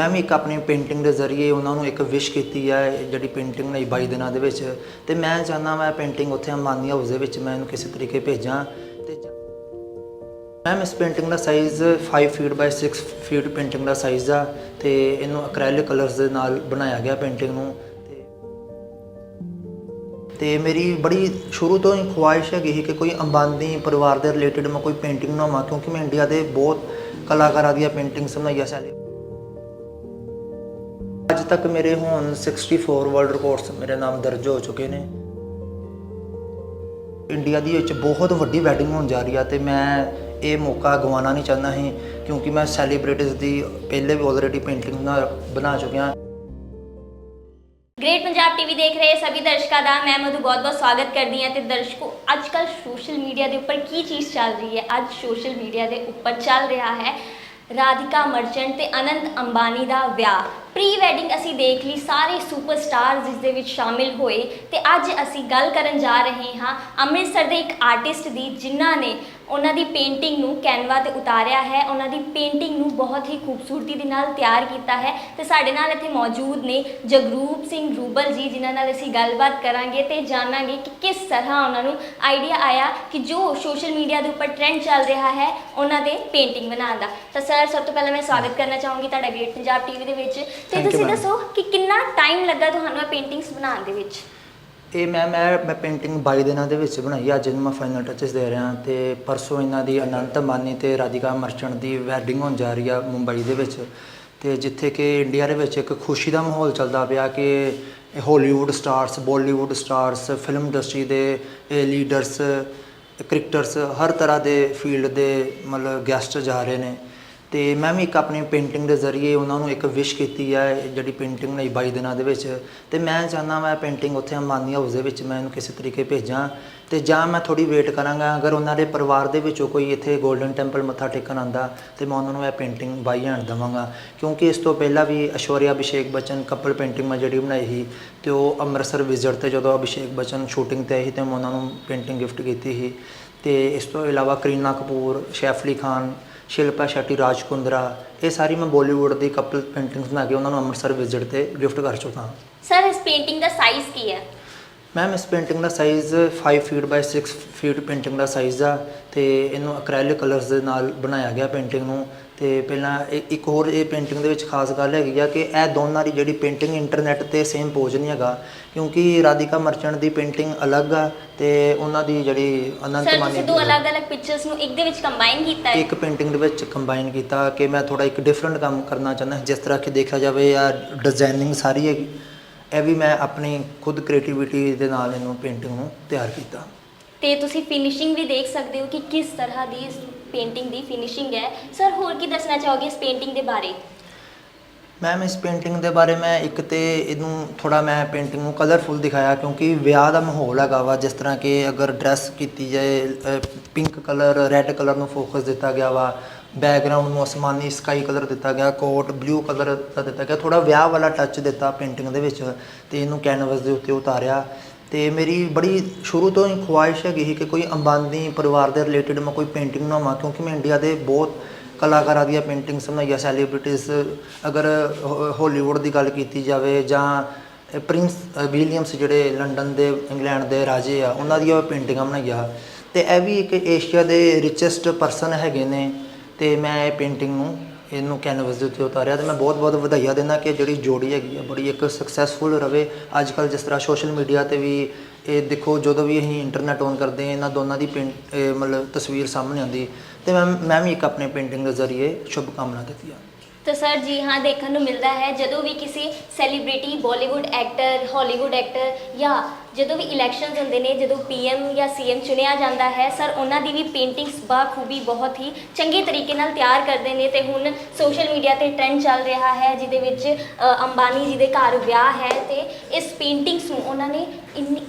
ਮੈਂ ਵੀ ਇੱਕ ਆਪਣੀ ਪੇਂਟਿੰਗ ਦੇ ਜ਼ਰੀਏ ਉਹਨਾਂ ਨੂੰ ਇੱਕ ਵਿਸ਼ ਕੀਤੀ ਹੈ ਜਿਹੜੀ ਪੇਂਟਿੰਗ ਬਣਾਈ 22 ਦਿਨਾਂ ਦੇ ਵਿੱਚ। ਤੇ ਮੈਂ ਚਾਹੁੰਦਾ ਮੈਂ ਪੇਂਟਿੰਗ ਉੱਥੇ ਅੰਬਾਨੀ ਹਾਊਸ ਦੇ ਵਿੱਚ ਮੈਂ ਇਹਨੂੰ ਕਿਸੇ ਤਰੀਕੇ ਭੇਜਾਂ। ਤੇ ਜ- ਮੈਮ, ਇਸ painting the size 5 feet by 6 feet painting the size ਆ ਤੇ ਇਹਨੂੰ ਅਕ੍ਰੈਲਿਕ ਕਲਰਸ ਦੇ ਨਾਲ ਬਣਾਇਆ ਗਿਆ ਪੇਂਟਿੰਗ ਨੂੰ। ਤੇ ਮੇਰੀ ਬੜੀ ਸ਼ੁਰੂ ਤੋਂ ਹੀ ਖੁਆਇਸ਼ ਹੈਗੀ ਸੀ ਕਿ ਕੋਈ ਅੰਬਾਨੀ ਪਰਿਵਾਰ ਦੇ ਰਿਲੇਟਡ ਮੈਂ ਕੋਈ ਪੇਂਟਿੰਗ ਬਣਾਵਾਂ, ਕਿਉਂਕਿ ਮੈਂ ਇੰਡੀਆ ਦੇ ਬਹੁਤ ਕਲਾਕਾਰਾਂ ਦੀਆਂ ਪੇਂਟਿੰਗਸ ਬਣਾਈਆਂ ਸੈਲੀ ਅੱਜ ਤੱਕ ਮੇਰੇ ਹੁਣ 64 ਵਰਲਡ ਰਿਕਾਰਡਸ ਮੇਰੇ ਨਾਮ ਦਰਜ ਹੋ ਚੁੱਕੇ ਨੇ। ਇੰਡੀਆ ਦੀ ਵਿੱਚ ਬਹੁਤ ਵੱਡੀ ਵੈਡਿੰਗ ਹੋਣ ਜਾ ਰਹੀ ਆ ਤੇ ਮੈਂ ਇਹ ਮੌਕਾ ਗਵਾਉਣਾ ਨਹੀਂ ਚਾਹੁੰਦਾ ਸੀ, ਕਿਉਂਕਿ ਮੈਂ ਸੈਲੀਬ੍ਰਿਟੀਜ਼ ਦੀ ਪਹਿਲੇ ਵੀ ਆਲਰੇਡੀ ਪੇਂਟਿੰਗ ਬਣਾ ਚੁੱਕਿਆ। ਗ੍ਰੇਟ ਪੰਜਾਬ ਟੀਵੀ ਦੇਖ ਰਹੇ ਸਭੀ ਦਰਸ਼ਕਾਂ ਦਾ, ਮੈਂ ਮਧੂ ਬਹੁਤ ਬਹੁਤ ਸਵਾਗਤ ਕਰਦੀ ਹਾਂ ਤੇ ਦਰਸ਼ਕੋ ਅੱਜ ਕੱਲ ਸੋਸ਼ਲ ਮੀਡੀਆ ਦੇ ਉੱਪਰ ਕੀ ਚੀਜ਼ ਚੱਲ ਰਹੀ ਹੈ? ਅੱਜ ਸੋਸ਼ਲ ਮੀਡੀਆ ਦੇ ਉੱਪਰ ਚੱਲ ਰਿਹਾ ਹੈ ਰਾਧਿਕਾ ਮਰਚੈਂਟ ਤੇ ਅਨੰਤ ਅੰਬਾਨੀ ਦਾ ਵਿਆਹ। ਪ੍ਰੀ ਵੈਡਿੰਗ ਅਸੀਂ ਦੇਖ ਲਈ, ਸਾਰੇ ਸੁਪਰਸਟਾਰ ਜਿਸ ਦੇ ਵਿੱਚ ਸ਼ਾਮਿਲ ਹੋਏ ਤੇ ਅੱਜ ਅਸੀਂ ਗੱਲ ਕਰਨ ਜਾ ਰਹੇ ਹਾਂ ਅੰਮ੍ਰਿਤਸਰ ਦੇ ਇੱਕ ਆਰਟਿਸਟ ਦੀ, ਜਿਨ੍ਹਾਂ ਨੇ ਉਹਨਾਂ ਦੀ ਪੇਂਟਿੰਗ ਨੂੰ ਕੈਨਵਾ ਤੇ ਉਤਾਰਿਆ ਹੈ। ਉਹਨਾਂ ਦੀ ਪੇਂਟਿੰਗ ਨੂੰ ਬਹੁਤ ਹੀ ਖੂਬਸੂਰਤੀ ਦੇ ਨਾਲ ਤਿਆਰ ਕੀਤਾ ਹੈ ਤੇ ਸਾਡੇ ਨਾਲ ਇੱਥੇ ਮੌਜੂਦ ਨੇ ਜਗਰੂਪ ਸਿੰਘ ਰੂਬਲ ਜੀ, ਜਿਨ੍ਹਾਂ ਨਾਲ ਅਸੀਂ ਗੱਲਬਾਤ ਕਰਾਂਗੇ ਤੇ ਜਾਣਾਂਗੇ ਕਿ ਕਿਸ ਤਰ੍ਹਾਂ ਉਹਨਾਂ ਨੂੰ ਆਈਡੀਆ ਆਇਆ ਕਿ ਜੋ ਸੋਸ਼ਲ ਮੀਡੀਆ ਦੇ ਉੱਪਰ ਟ੍ਰੈਂਡ ਚੱਲ ਰਿਹਾ ਹੈ, ਉਹਨਾਂ ਦੇ ਪੇਂਟਿੰਗ ਬਣਾਉਣ ਦਾ। ਤਾਂ ਸਰ ਸਭ ਤੋਂ ਪਹਿਲਾਂ ਮੈਂ ਸਵਾਗਤ ਕਰਨਾ ਚਾਹੂੰਗੀ ਤੁਹਾਡਾ ਗ੍ਰੇਟ ਪੰਜਾਬ ਟੀਵੀ ਦੇ ਵਿੱਚ। ਤੇ Thank you, ਤੁਸੀਂ ma'am. ਦੱਸੋ ਕਿ ਕਿੰਨਾ ਟਾਈਮ ਲੱਗਾ ਤੁਹਾਨੂੰ ਇਹ ਪੇਂਟਿੰਗਸ ਬਣਾਉਣ ਦੇ ਵਿੱਚ? ਇਹ ਮੈਂ ਮੈਂ ਮੈਂ ਪੇਂਟਿੰਗ 22 ਦਿਨਾਂ ਦੇ ਵਿੱਚ ਬਣਾਈ। ਅੱਜ ਇਹਨੂੰ ਮੈਂ ਫਾਈਨਲ ਟੱਚਸ ਦੇ ਰਿਹਾ ਤੇ ਪਰਸੋਂ ਇਹਨਾਂ ਦੀ ਅਨੰਤ ਅੰਬਾਨੀ ਤੇ ਰਾਧਿਕਾ ਮਰਚੈਂਟ ਦੀ ਵੈਡਿੰਗ ਹੋਣ ਜਾ ਰਹੀ ਆ ਮੁੰਬਈ ਦੇ ਵਿੱਚ। ਤੇ ਜਿੱਥੇ ਕਿ ਇੰਡੀਆ ਦੇ ਵਿੱਚ ਇੱਕ ਖੁਸ਼ੀ ਦਾ ਮਾਹੌਲ ਚੱਲਦਾ ਪਿਆ ਕਿ Hollywood stars Bollywood stars film industry ਦੇ ਲੀਡਰਸ ਕ੍ਰਿਕਟਰਸ ਹਰ ਤਰ੍ਹਾਂ ਦੇ ਫੀਲਡ ਦੇ ਮਤਲਬ ਗੈਸਟ ਜਾ ਰਹੇ ਨੇ। ਤੇ ਮੈਂ ਵੀ ਇੱਕ ਆਪਣੀ ਪੇਂਟਿੰਗ ਦੇ ਜ਼ਰੀਏ ਉਹਨਾਂ ਨੂੰ ਇੱਕ ਵਿਸ਼ ਕੀਤੀ ਹੈ ਜਿਹੜੀ ਪੇਂਟਿੰਗ ਬਣਾਈ 22 ਦਿਨਾਂ ਦੇ ਵਿੱਚ। ਤੇ ਮੈਂ ਚਾਹੁੰਦਾ ਮੈਂ ਪੇਂਟਿੰਗ ਉੱਥੇ ਅੰਬਾਨੀ ਹਾਊਸ ਦੇ ਵਿੱਚ ਮੈਂ ਇਹਨੂੰ ਕਿਸੇ ਤਰੀਕੇ ਭੇਜਾਂ। ਤੇ ਜਾਂ ਮੈਂ ਥੋੜੀ ਵੇਟ ਕਰਾਂਗਾ, ਅਗਰ ਉਹਨਾਂ ਦੇ ਪਰਿਵਾਰ ਦੇ ਵਿੱਚੋਂ ਕੋਈ ਇੱਥੇ 골ਡਨ ਟੈਂਪਲ ਮੱਥਾ ਟੇਕਣ ਆਂਦਾ ਤੇ ਮੈਂ ਉਹਨਾਂ ਨੂੰ ਇਹ ਪੇਂਟਿੰਗ ਬਾਈ ਹੈਂਡ ਦਵਾਂਗਾ। ਕਿਉਂਕਿ ਇਸ ਤੋਂ ਪਹਿਲਾਂ ਵੀ ਐਸ਼ਵਰਿਆ, ਅਭਿਸ਼ੇਕ ਬੱਚਨ ਕਪਲ ਪੇਂਟਿੰਗ ਮੈਂ ਜਿਹੜੀ ਬਣਾਈ ਸੀ, ਤੇ ਉਹ ਅੰਮ੍ਰਿਤਸਰ ਵਿਜ਼ਿਟ ਤੇ ਜਦੋਂ ਅਭਿਸ਼ੇਕ ਬੱਚਨ ਸ਼ੂਟਿੰਗ ਤੇ ਆਈ ਸੀ, ਤੇ ਮੈਂ ਉਹਨਾਂ ਨੂੰ ਪੇਂਟਿੰਗ ਗਿਫਟ ਕੀਤੀ ਸੀ। ਤੇ ਇਸ ਤੋਂ ਇਲਾਵਾ ਕਰੀਨਾ ਕਪੂਰ ਸ਼ੈਫ ਅਲੀ ਖਾਨ ਸ਼ਿਲਪਾ ਸ਼ੈਟੀ ਰਾਜ ਕੁੰਦਰਾ ਇਹ ਸਾਰੀ ਮੈਂ ਬਾਲੀਵੁੱਡ ਦੀ ਕਪਲ ਪੇਂਟਿੰਗਸ ਬਣਾ ਕੇ ਉਹਨਾਂ ਨੂੰ ਅੰਮ੍ਰਿਤਸਰ ਵਿਜ਼ਿਟ ਤੇ ਗਿਫਟ ਕਰ ਚੁੱਕਾ ਹਾਂ। ਸਰ ਇਸ ਪੇਂਟਿੰਗ ਦਾ ਸਾਈਜ਼ ਕੀ ਹੈ? ਮੈਮ ਇਸ painting the size 5 feet by 6 feet painting the size ਆ ਤੇ ਇਹਨੂੰ ਐਕ੍ਰੈਲਿਕ ਕਲਰਸ ਦੇ ਨਾਲ ਬਣਾਇਆ ਗਿਆ ਪੇਂਟਿੰਗ ਨੂੰ। ਤੇ ਪਹਿਲਾਂ ਇਹ- ਇੱਕ ਹੋਰ ਇਹ ਪੇਂਟਿੰਗ ਦੇ ਵਿੱਚ ਖਾਸ ਗੱਲ ਹੈਗੀ ਆ ਕਿ ਇਹ ਦੋਨਾਂ ਦੀ ਜਿਹੜੀ ਪੇਂਟਿੰਗ ਇੰਟਰਨੈਟ ਤੇ ਸੇਮ ਪੋਜ ਨਹੀਂ ਹੈਗਾ ਕਿਉਂਕਿ ਰਾਧਿਕਾ ਮਰਚੈਂਟ ਦੀ ਪੇਂਟਿੰਗ ਅਲੱਗ ਆ ਤੇ ਉਹਨਾਂ ਦੀ ਜਿਹੜੀ ਅਨੰਤ ਸਰ ਮਾਨੀ ਤੁਸੀਂ ਦੋ ਅਲੱਗ-ਅਲੱਗ ਪਿਕਚਰਸ ਨੂੰ ਇੱਕ ਦੇ ਵਿੱਚ ਕੰਬਾਈਨ ਕੀਤਾ ਹੈ? ਇੱਕ ਪੇਂਟਿੰਗ ਦੇ ਵਿੱਚ ਕੰਬਾਈਨ ਕੀਤਾ ਕਿ ਮੈਂ ਥੋੜਾ ਇੱਕ ਡਿਫਰੈਂਟ ਕੰਮ ਕਰਨਾ ਚਾਹੁੰਦਾ ਜਿਸ ਤਰ੍ਹਾਂ ਕਿ ਦੇਖਿਆ ਜਾਵੇ ਆ ਡਿਜ਼ਾਈਨਿੰਗ ਸਾਰੀ ਹੈਗੀ ਇਹ ਵੀ ਮੈਂ ਆਪਣੀ ਖੁਦ ਕ੍ਰੀਏਟੀਵਿਟੀ ਦੇ ਨਾਲ ਇਹਨੂੰ ਪੇਂਟਿੰਗ ਨੂੰ ਤਿਆਰ ਕੀਤਾ। ਤੇ ਤੁਸੀਂ ਫਿਨਿਸ਼ਿੰਗ ਵੀ ਦੇਖ ਸਕਦੇ ਹੋ ਕਿ ਕਿਸ ਤਰ੍ਹਾਂ ਦੀ ਇਸ ਪੇਂਟਿੰਗ ਦੀ ਫਿਨਿਸ਼ਿੰਗ ਹੈ। ਸਰ ਹੋਰ ਕੀ ਦੱਸਣਾ ਚਾਹੋਗੇ ਇਸ ਪੇਂਟਿੰਗ ਦੇ ਬਾਰੇ? ਮੈਮ ਇਸ ਪੇਂਟਿੰਗ ਦੇ ਬਾਰੇ ਮੈਂ ਇੱਕ ਤੇ ਇਹਨੂੰ ਥੋੜਾ ਮੈਂ ਪੇਂਟਿੰਗ ਨੂੰ ਕਲਰਫੁਲ ਦਿਖਾਇਆ ਕਿਉਂਕਿ ਵਿਆਹ ਦਾ ਮਾਹੌਲ ਹੈਗਾ ਵਾ, ਜਿਸ ਤਰ੍ਹਾਂ ਕਿ ਅਗਰ ਡਰੈਸ ਕੀਤੀ ਜਾਏ ਪਿੰਕ ਕਲਰ ਰੈੱਡ ਕਲਰ ਨੂੰ ਫੋਕਸ ਦਿੱਤਾ ਗਿਆ ਵਾ ਬੈਕਗ੍ਰਾਉਂਡ ਨੂੰ ਅਸਮਾਨੀ ਸਕਾਈ ਕਲਰ ਦਿੱਤਾ ਗਿਆ ਕੋਟ ਬਲੂ ਕਲਰ ਦਾ ਦਿੱਤਾ ਗਿਆ ਥੋੜਾ ਵਿਆਹ ਵਾਲਾ ਟੱਚ ਦਿੱਤਾ ਪੇਂਟਿੰਗ ਦੇ ਵਿੱਚ ਤੇ ਇਹਨੂੰ ਕੈਨਵਸ ਦੇ ਉੱਤੇ ਉਤਾਰਿਆ। ਤੇ ਮੇਰੀ ਬੜੀ ਸ਼ੁਰੂ ਤੋਂ ਹੀ ਖੁਆਇਸ਼ ਹੈਗੀ ਸੀ ਕਿ ਕੋਈ ਅੰਬਾਨੀ ਪਰਿਵਾਰ ਦੇ ਰਿਲੇਟਡ ਮੈਂ ਕੋਈ ਪੇਂਟਿੰਗ ਬਣਾਵਾਂ, ਕਿਉਂਕਿ ਮੈਂ ਇੰਡੀਆ ਦੇ ਬਹੁਤ ਕਲਾਕਾਰਾਂ ਦੀਆਂ ਪੇਂਟਿੰਗਸ ਬਣਾਈਆਂ ਸੈਲੀਬ੍ਰਿਟੀਜ਼ ਅਗਰ ਹਾਲੀਵੁੱਡ ਦੀ ਗੱਲ ਕੀਤੀ ਜਾਵੇ ਜਾਂ ਪ੍ਰਿੰਸ ਵਿਲੀਅਮਸ ਜਿਹੜੇ ਲੰਡਨ ਦੇ ਇੰਗਲੈਂਡ ਦੇ ਰਾਜੇ ਆ, ਉਹਨਾਂ ਦੀਆਂ ਪੇਂਟਿੰਗਾਂ ਬਣਾਈਆਂ। ਤੇ ਇਹ ਵੀ ਇੱਕ ਏਸ਼ੀਆ ਦੇ ਰਿਚੈਸਟ ਪਰਸਨ ਹੈਗੇ ਨੇ, ਤੇ ਮੈਂ ਇਹ ਪੇਂਟਿੰਗ ਨੂੰ ਇਹਨੂੰ ਕੈਨਵਸ ਦੇ ਉੱਤੇ ਉਤਾਰਿਆ ਤੇ ਮੈਂ ਬਹੁਤ ਬਹੁਤ ਵਧਾਈਆਂ ਦਿੰਦਾ ਕਿ ਜਿਹੜੀ ਜੋੜੀ ਹੈਗੀ ਆ, ਬੜੀ ਇੱਕ ਸਕਸੈਸਫੁਲ ਰਵੇ। ਅੱਜ ਕੱਲ ਜਿਸ ਤਰ੍ਹਾਂ ਸੋਸ਼ਲ ਮੀਡੀਆ ਤੇ ਵੀ ਇਹ ਦੇਖੋ, ਜਦੋਂ ਵੀ ਅਸੀਂ ਇੰਟਰਨੈਟ ਔਨ ਕਰਦੇ ਹਾਂ, ਇਹਨਾਂ ਦੋਨਾਂ ਦੀ ਪੇਂਟ ਇਹ ਮਤਲਬ ਤਸਵੀਰ ਸਾਹਮਣੇ ਆਉਂਦੀ। ਤੇ ਮੈਂ ਮੈਂ ਵੀ ਇੱਕ ਆਪਣੇ ਪੇਂਟਿੰਗ ਦੇ ਜ਼ਰੀਏ ਸ਼ੁਭ ਕਾਮਨਾ ਦਿੱਤੀ ਆ ਤਾਂ ਸਰ ਜੀ ਹਾਂ ਦੇਖਣ ਨੂੰ ਮਿਲਦਾ ਹੈ। ਜਦੋਂ ਵੀ ਕਿਸੇ celebrity Bollywood actor Hollywood actor ਜਾਂ ਜਦੋਂ ਵੀ ਇਲੈਕਸ਼ਨਸ ਹੁੰਦੇ ਨੇ ਜਦੋਂ ਪੀਐਮ ਜਾਂ ਸੀਐਮ ਚੁਣਿਆ ਜਾਂਦਾ ਹੈ ਸਰ ਉਹਨਾਂ ਦੀ ਵੀ ਪੇਂਟਿੰਗਸ ਬਾਖੂਬੀ ਬਹੁਤ ਹੀ ਚੰਗੇ ਤਰੀਕੇ ਨਾਲ ਤਿਆਰ ਕਰਦੇ ਨੇ ਤੇ ਹੁਣ ਸੋਸ਼ਲ ਮੀਡੀਆ ਤੇ ਟ੍ਰੈਂਡ ਚੱਲ ਰਿਹਾ ਹੈ ਜਿਹਦੇ ਵਿੱਚ ਅ, ਅੰਬਾਨੀ ਜੀ ਦੇ ਘਰ ਵਿਆਹ ਹੈ ਤੇ ਇਸ ਪੇਂਟਿੰਗਸ ਨੂੰ ਉਹਨਾਂ ਨੇ ਇੰਨੀ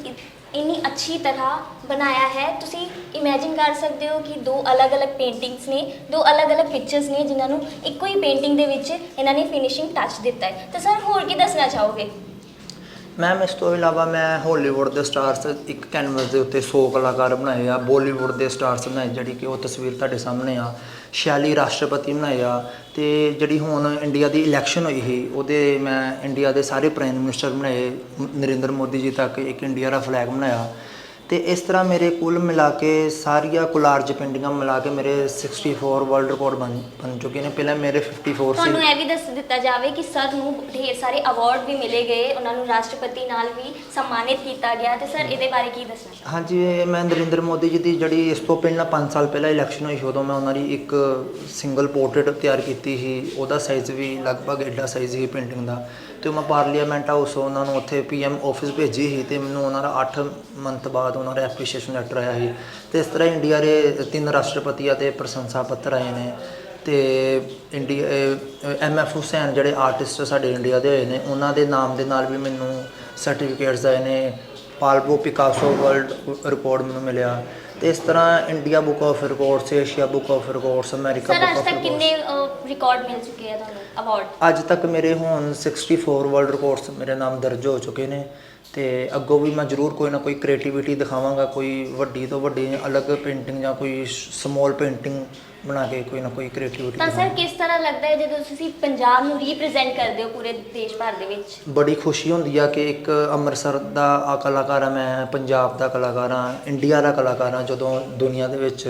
ਇੰਨੀ ਅੱਛੀ ਤਰ੍ਹਾਂ ਬਣਾਇਆ ਹੈ। ਤੁਸੀਂ ਇਮੇਜਿਨ ਕਰ ਸਕਦੇ ਹੋ ਕਿ ਦੋ ਅਲੱਗ-ਅਲੱਗ ਪੇਂਟਿੰਗਸ ਨੇ, ਦੋ ਅਲੱਗ-ਅਲੱਗ ਪਿਕਚਰਸ ਨੇ ਜਿਨ੍ਹਾਂ ਨੂੰ ਇੱਕੋ ਹੀ ਪੇਂਟਿੰਗ ਦੇ ਵਿੱਚ ਇਹਨਾਂ ਨੇ ਫਿਨਿਸ਼ਿੰਗ ਟੱਚ ਦਿੱਤਾ ਹੈ। ਤਾਂ ਸਰ ਹੋਰ ਕੀ ਦੱਸਣਾ ਚਾਹੋਗੇ? ਮੈਮ ਇਸ ਤੋਂ ਇਲਾਵਾ ਮੈਂ ਹਾਲੀਵੁੱਡ ਦੇ ਸਟਾਰਸ ਇੱਕ ਕੈਨਵਸ ਦੇ ਉੱਤੇ 100 ਕਲਾਕਾਰ ਬਣਾਏ ਆ। ਬਾਲੀਵੁੱਡ ਦੇ ਸਟਾਰਸ ਬਣਾਏ, ਜਿਹੜੀ ਕਿ ਉਹ ਤਸਵੀਰ ਤੁਹਾਡੇ ਸਾਹਮਣੇ ਆ। 46 ਰਾਸ਼ਟਰਪਤੀ ਬਣਾਇਆ ਆ ਤੇ ਜਿਹੜੀ ਹੁਣ ਇੰਡੀਆ ਦੀ ਇਲੈਕਸ਼ਨ ਹੋਈ ਸੀ, ਉਹਦੇ ਮੈਂ ਇੰਡੀਆ ਦੇ ਸਾਰੇ ਪ੍ਰਾਈਮ ਮਿਨਿਸਟਰ ਬਣਾਏ, ਨਰਿੰਦਰ ਮੋਦੀ ਜੀ ਤੱਕ ਇੱਕ ਇੰਡੀਆ ਦਾ ਫਲੈਗ ਬਣਾਇਆ। ਤੇ ਇਸ ਤਰ੍ਹਾਂ ਮੇਰੇ ਕੁੱਲ ਮਿਲਾ ਕੇ ਸਾਰੀਆਂ ਕੁਲਾਰਜ ਪੇਂਟਿੰਗਾਂ ਮਿਲਾ ਕੇ ਮੇਰੇ 64 ਵਰਲਡ ਰਿਕਾਰਡ ਬਣ ਬਣ ਚੁੱਕੇ ਨੇ। ਪਹਿਲਾਂ ਮੇਰੇ 54 ਤੁਹਾਨੂੰ ਸੀ ਇਹ ਵੀ ਦੱਸ ਦਿੱਤਾ ਜਾਵੇ ਕਿ ਸਰ ਨੂੰ ਢੇਰ ਸਾਰੇ ਅਵਾਰਡ ਵੀ ਮਿਲੇ ਗਏ ਉਹਨਾਂ ਨੂੰ ਰਾਸ਼ਟਰਪਤੀ ਨਾਲ ਵੀ ਸਨਮਾਨਿਤ ਕੀਤਾ ਗਿਆ ਤੇ ਸਰ ਇਹਦੇ ਬਾਰੇ ਕੀ ਦੱਸਣਾ? ਹਾਂਜੀ ਇਹ ਮੈਂ ਨਰਿੰਦਰ ਮੋਦੀ ਜੀ ਦੀ ਜਿਹੜੀ ਇਸ ਤੋਂ ਪਹਿਲਾਂ 5 ਸਾਲ ਪਹਿਲਾਂ ਇਲੈਕਸ਼ਨ ਹੋਈ ਸੀ ਉਦੋਂ ਮੈਂ ਉਹਨਾਂ ਦੀ ਇੱਕ ਸਿੰਗਲ ਪੋਰਟਰੇਟ ਤਿਆਰ ਕੀਤੀ ਸੀ। ਉਹਦਾ ਸਾਈਜ਼ ਵੀ ਲਗਭਗ ਐਡਾ ਸਾਈਜ਼ ਸੀ ਪੇਂਟਿੰਗ ਦਾ। ਤੇ ਮੈਂ ਪਾਰਲੀਮੈਂਟ ਹਾਊਸ ਉਹਨਾਂ ਨੂੰ ਉੱਥੇ ਪੀਐਮ ਆਫਿਸ ਭੇਜੀ ਸੀ ਤੇ ਮੈਨੂੰ ਉਹਨਾਂ ਦਾ 8 ਮੰਥ ਬਾਅਦ ਉਹਨਾਂ ਦਾ ਐਪਰੀਸ਼ੀਏਸ਼ਨ ਲੈਟਰ ਆਇਆ ਸੀ। ਤੇ ਇਸ ਤਰ੍ਹਾਂ ਇੰਡੀਆ ਦੇ ਤਿੰਨ ਰਾਸ਼ਟਰਪਤੀਆਂ ਤੇ ਪ੍ਰਸ਼ੰਸਾ ਪੱਤਰ ਆਏ ਨੇ ਤੇ ਇੰਡੀਆ ਐਮ ਐਫ ਹੁਸੈਨ ਜਿਹੜੇ ਆਰਟਿਸਟ ਸਾਡੇ ਇੰਡੀਆ ਦੇ ਹੋਏ ਨੇ, ਉਹਨਾਂ ਦੇ ਨਾਮ ਦੇ ਨਾਲ ਵੀ ਮੈਨੂੰ ਸਰਟੀਫਿਕੇਟਸ ਆਏ ਨੇ। ਪਾਲਬੋ ਪਿਕਾਸੋ ਵਰਲਡ ਰਿਕਾਰਡ ਮੈਨੂੰ ਮਿਲਿਆ। ਤੇ ਇਸ ਤਰ੍ਹਾਂ India book of records Asia book of records America sir book ਅੱਜ ਆਫ ਤੱਕ ਕਿੰਨੇ ਰਿਕਾਰਡ ਮਿਲ ਚੁੱਕੇ ਆ ਤੁਹਾਨੂੰ? ਅਵਾਰਡ ਅੱਜ ਤੱਕ ਮੇਰੇ ਹੁਣ 64 ਵਰਲਡ ਰਿਕਾਰਡਸ ਮੇਰੇ ਨਾਮ ਦਰਜ ਹੋ ਚੁੱਕੇ ਨੇ। ਤੇ ਅੱਗੋਂ ਵੀ ਮੈਂ ਜ਼ਰੂਰ ਕੋਈ ਨਾ ਕੋਈ ਕ੍ਰੀਏਟੀਵਿਟੀ ਦਿਖਾਵਾਂਗਾ ਕੋਈ ਵੱਡੀ ਤੋਂ ਵੱਡੀ ਅਲੱਗ ਪੇਂਟਿੰਗ ਜਾਂ ਕੋਈ ਸਮਾਲ ਪੇਂਟਿੰਗ ਬਣਾ ਕੇ ਕੋਈ ਨਾ ਕੋਈ ਕ੍ਰੀਏਟੀਵਿਟੀ ਤਾਂ ਸਰ ਕਿਸ ਤਰ੍ਹਾਂ ਲੱਗਦਾ ਹੈ ਜਦੋਂ ਤੁਸੀਂ ਪੰਜਾਬ ਨੂੰ ਰਿਪਰੈਜ਼ੈਂਟ ਕਰਦੇ ਹੋ ਪੂਰੇ ਦੇਸ਼ ਭਰ ਦੇ ਵਿੱਚ? ਬੜੀ ਖੁਸ਼ੀ ਹੁੰਦੀ ਆ ਕਿ ਇੱਕ ਅੰਮ੍ਰਿਤਸਰ ਦਾ ਆ ਕਲਾਕਾਰ ਆ ਮੈਂ ਪੰਜਾਬ ਦਾ ਕਲਾਕਾਰ ਆ ਇੰਡੀਆ ਦਾ ਕਲਾਕਾਰ ਆ ਜਦੋਂ ਦੁਨੀਆ ਦੇ ਵਿੱਚ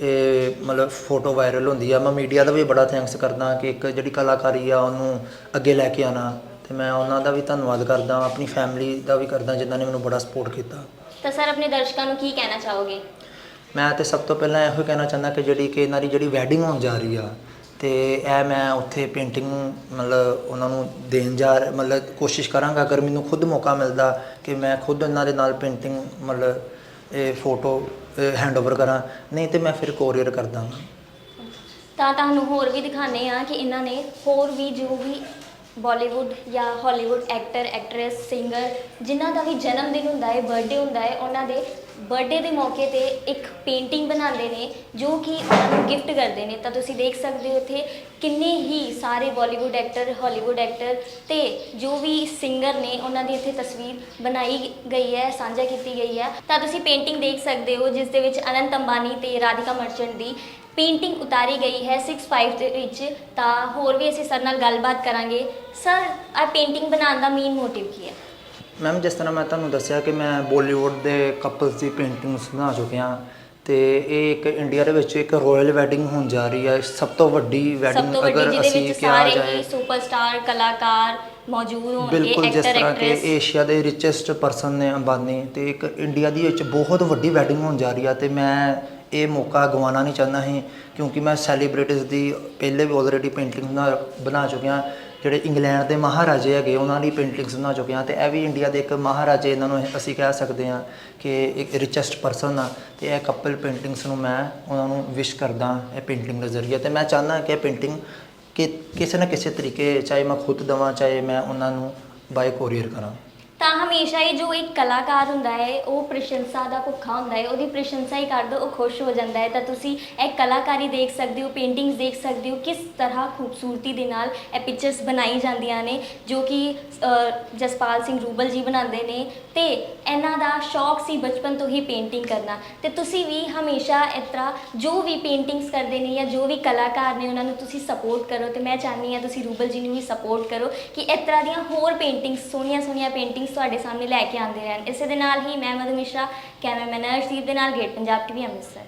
ਇਹ ਮਤਲਬ ਫੋਟੋ ਵਾਇਰਲ ਹੁੰਦੀ ਆ ਮੈਂ ਮੀਡੀਆ ਦਾ ਵੀ ਬੜਾ ਥੈਂਕਸ ਕਰਦਾ ਕਿ ਇੱਕ ਜਿਹੜੀ ਕਲਾਕਾਰੀ ਆ ਉਹਨੂੰ ਅੱਗੇ ਲੈ ਕੇ ਆਣਾ ਤੇ ਮੈਂ ਉਹਨਾਂ ਦਾ ਵੀ ਧੰਨਵਾਦ ਕਰਦਾ ਆਪਣੀ ਫੈਮਿਲੀ ਦਾ ਵੀ ਕਰਦਾ ਜਿਨ੍ਹਾਂ ਨੇ ਮੈਨੂੰ ਬੜਾ ਸਪੋਰਟ ਕੀਤਾ। ਤਾਂ ਸਰ ਆਪਣੇ ਦਰਸ਼ਕਾਂ ਨੂੰ ਕੀ ਕਹਿਣਾ ਚਾਹੋਗੇ? ਮੈਂ ਤੇ ਸਭ ਤੋਂ ਪਹਿਲਾਂ ਇਹੋ ਕਹਿਣਾ ਚਾਹੁੰਦਾ ਕਿ ਜਿਹੜੀ ਕਿ ਇਹਨਾਂ ਦੀ ਜਿਹੜੀ ਵੈਡਿੰਗ ਹੋਣ ਜਾ ਰਹੀ ਆ ਤੇ ਇਹ ਮੈਂ ਉੱਥੇ ਪੇਂਟਿੰਗ ਮਤਲਬ ਉਹਨਾਂ ਨੂੰ ਦੇਣ ਜਾ ਮਤਲਬ ਕੋਸ਼ਿਸ਼ ਕਰਾਂਗਾ ਅਗਰ ਮੈਨੂੰ ਖੁਦ ਮੌਕਾ ਮਿਲਦਾ ਕਿ ਮੈਂ ਖੁਦ ਇਹਨਾਂ ਦੇ ਨਾਲ ਪੇਂਟਿੰਗ ਮਤਲਬ ਇਹ ਫੋਟੋ ਹੈਂਡਓਵਰ ਕਰਾਂ ਨਹੀਂ ਤੇ ਮੈਂ ਫਿਰ ਕੋਰੀਅਰ ਕਰ ਦਾਂਗਾ। ਤਾਂ ਤੁਹਾਨੂੰ ਹੋਰ ਵੀ ਦਿਖਾਣੇ ਆ ਕਿ ਇਹਨਾਂ ਨੇ ਹੋਰ ਵੀ ਜੋ ਵੀ ਬਾਲੀਵੁੱਡ ਜਾਂ ਹਾਲੀਵੁੱਡ ਐਕਟਰ ਐਕਟਰੈਸ ਸਿੰਗਰ ਜਿਨ੍ਹਾਂ ਦਾ ਵੀ ਜਨਮ ਦਿਨ ਹੁੰਦਾ ਹੈ ਬਰਥਡੇ ਹੁੰਦਾ ਹੈ, ਉਹਨਾਂ ਦੇ ਬਰਥਡੇ ਦੇ ਮੌਕੇ ਤੇ ਇੱਕ ਪੇਂਟਿੰਗ ਬਣਾਉਂਦੇ ਨੇ, ਜੋ ਕਿ ਉਹਨਾਂ ਨੂੰ ਗਿਫਟ ਕਰਦੇ ਨੇ। ਤਾਂ ਤੁਸੀਂ ਦੇਖ ਸਕਦੇ ਹੋ ਇੱਥੇ ਕਿੰਨੇ ਹੀ ਸਾਰੇ ਬਾਲੀਵੁੱਡ ਐਕਟਰ ਹਾਲੀਵੁੱਡ ਐਕਟਰ ਤੇ ਜੋ ਵੀ ਸਿੰਗਰ ਨੇ, ਉਹਨਾਂ ਦੀ ਇੱਥੇ ਤਸਵੀਰ ਬਣਾਈ ਗਈ ਹੈ, ਸਾਂਝਾ ਕੀਤੀ ਗਈ ਹੈ। ਤਾਂ ਤੁਸੀਂ ਪੇਂਟਿੰਗ ਦੇਖ ਸਕਦੇ ਹੋ, ਜਿਸ ਦੇ ਵਿੱਚ ਅਨੰਤ ਅੰਬਾਨੀ ਤੇ ਰਾਧਿਕਾ ਮਰਚੈਂਟ ਦੀ ਪੇਂਟਿੰਗ ਉਤਾਰੀ ਗਈ ਹੈ 65 ਦੇ ਵਿੱਚ ਤਾਂ ਹੋਰ ਵੀ ਅਸੀਂ ਸਰ ਨਾਲ ਗੱਲਬਾਤ ਕਰਾਂਗੇ। ਸਰ ਆ ਪੇਂਟਿੰਗ ਬਣਾਉਣ ਦਾ ਮੇਨ ਮੋਟਿਵ ਕੀ ਹੈ? ਮੈਮ ਜਿਸ ਤਰ੍ਹਾਂ ਮੈਂ ਤੁਹਾਨੂੰ ਦੱਸਿਆ ਕਿ ਮੈਂ ਬਾਲੀਵੁੱਡ ਦੇ ਕਪਲਸ ਦੀ ਪੇਂਟਿੰਗਸ ਬਣਾ ਚੁੱਕਿਆ ਤੇ ਇਹ ਇੱਕ ਇੰਡੀਆ ਦੇ ਵਿੱਚ ਇੱਕ ਰਾਇਲ ਵੈਡਿੰਗ ਹੋਣ ਜਾ ਰਹੀ ਹੈ ਸਭ ਤੋਂ ਵੱਡੀ ਵੈਡਿੰਗ ਅਗਰ ਅਸੀਂ ਕਿਹਾ ਜਾਏ। ਹੀ ਸੁਪਰਸਟਾਰ ਕਲਾਕਾਰ ਮੌਜੂਦ ਹੋਣਗੇ ਬਿਲਕੁਲ ਜਿਸ ਤਰ੍ਹਾਂ ਕਿ ਏਸ਼ੀਆ ਦੇ ਰਿਚੈਸਟ ਪਰਸਨ ਨੇ ਅੰਬਾਨੀ ਤੇ ਇੱਕ ਇੰਡੀਆ ਦੀ ਵਿੱਚ ਬਹੁਤ ਵੱਡੀ ਵੈਡਿੰਗ ਹੋਣ ਜਾ ਰਹੀ ਆ ਤੇ ਮੈਂ ਇਹ ਮੌਕਾ ਗਵਾਉਣਾ ਨਹੀਂ ਚਾਹੁੰਦਾ ਸੀ, ਕਿਉਂਕਿ ਮੈਂ ਸੈਲੀਬ੍ਰਿਟੀਜ਼ ਦੀ ਪਹਿਲੇ ਵੀ ਆਲਰੇਡੀ ਪੇਂਟਿੰਗ ਬਣਾ ਬਣਾ ਚੁੱਕਿਆ, ਜਿਹੜੇ ਇੰਗਲੈਂਡ ਦੇ ਮਹਾਰਾਜੇ ਹੈਗੇ, ਉਹਨਾਂ ਦੀ ਪੇਂਟਿੰਗਸ ਬਣਾ ਚੁੱਕਿਆ ਤੇ ਇਹ ਵੀ ਇੰਡੀਆ ਦੇ ਇੱਕ ਮਹਾਰਾਜੇ ਇਹਨਾਂ ਨੂੰ ਅਸੀਂ ਕਹਿ ਸਕਦੇ ਹਾਂ ਕਿ ਇੱਕ ਰਿਚੈਸਟ ਪਰਸਨ ਆ, ਤੇ ਇਹ ਕਪਲ ਪੇਂਟਿੰਗਸ ਨੂੰ ਮੈਂ ਉਹਨਾਂ ਨੂੰ ਵਿਸ਼ ਕਰਦਾ ਇਹ ਪੇਂਟਿੰਗ ਦੇ ਜ਼ਰੀਏ, ਤੇ ਮੈਂ ਚਾਹੁੰਦਾ ਕਿ ਇਹ ਪੇਂਟਿੰਗ ਕਿ ਕਿਸੇ ਨਾ ਕਿਸੇ ਤਰੀਕੇ ਚਾਹੇ ਮੈਂ ਖੁਦ ਦਵਾਂ, ਚਾਹੇ ਮੈਂ ਉਹਨਾਂ ਨੂੰ ਬਾਈ ਕੋਰੀਅਰ ਕਰਾਂ। ਤਾਂ ਹਮੇਸ਼ਾ ਹੀ ਜੋ ਇੱਕ ਕਲਾਕਾਰ ਹੁੰਦਾ ਹੈ ਉਹ ਪ੍ਰਸ਼ੰਸਾ ਦਾ ਭੁੱਖਾ ਹੁੰਦਾ ਹੈ ਉਹਦੀ ਪ੍ਰਸ਼ੰਸਾ ਹੀ ਕਰ ਦੋ ਉਹ ਖੁਸ਼ ਹੋ ਜਾਂਦਾ ਹੈ। ਤਾਂ ਤੁਸੀਂ ਇਹ ਕਲਾਕਾਰੀ ਦੇਖ ਸਕਦੇ ਹੋ ਪੇਂਟਿੰਗਸ ਦੇਖ ਸਕਦੇ ਹੋ ਕਿਸ ਤਰ੍ਹਾਂ ਖੂਬਸੂਰਤੀ ਦੇ ਨਾਲ ਇਹ ਪਿਕਚਰਸ ਬਣਾਈ ਜਾਂਦੀਆਂ ਨੇ ਜੋ ਕਿ ਅ, ਜਸਪਾਲ ਸਿੰਘ ਰੂਬਲ ਜੀ ਬਣਾਉਂਦੇ ਨੇ। ਤੇ ਇਹਨਾਂ ਦਾ ਸ਼ੌਕ ਸੀ ਬਚਪਨ ਤੋਂ ਹੀ ਪੇਂਟਿੰਗ ਕਰਨਾ। ਤੇ ਤੁਸੀਂ ਵੀ ਹਮੇਸ਼ਾ ਇਸ ਤਰ੍ਹਾਂ ਜੋ ਵੀ ਪੇਂਟਿੰਗਸ ਕਰਦੇ ਨੇ ਜਾਂ ਜੋ ਵੀ ਕਲਾਕਾਰ ਨੇ ਉਹਨਾਂ ਨੂੰ ਤੁਸੀਂ ਸਪੋਰਟ ਕਰੋ। ਤੇ ਮੈਂ ਚਾਹੁੰਦੀ ਹਾਂ ਤੁਸੀਂ ਰੂਬਲ ਜੀ ਨੂੰ ਵੀ ਸਪੋਰਟ ਕਰੋ ਕਿ ਇਸ ਤਰ੍ਹਾਂ ਦੀਆਂ ਹੋਰ ਪੇਂਟਿੰਗਸ ਸੋਹਣੀਆਂ ਸੋਹਣੀਆਂ ਪੇਂਟਿੰਗਸ ਤੁਹਾਡੇ ਸਾਹਮਣੇ ਲੈ ਕੇ ਆਉਂਦੇ ਰਹਿਣ ਇਸੇ ਦੇ ਨਾਲ ਹੀ ਮੈਂ ਮਧੂ ਮਿਸ਼ਰਾ, ਕੈਮਰਾਮੈਨ ਅਰਸ਼ਦੀਪ ਦੇ ਨਾਲ ਗੇਟ ਪੰਜਾਬ ਟੀਵੀ ਅੰਮ੍ਰਿਤਸਰ।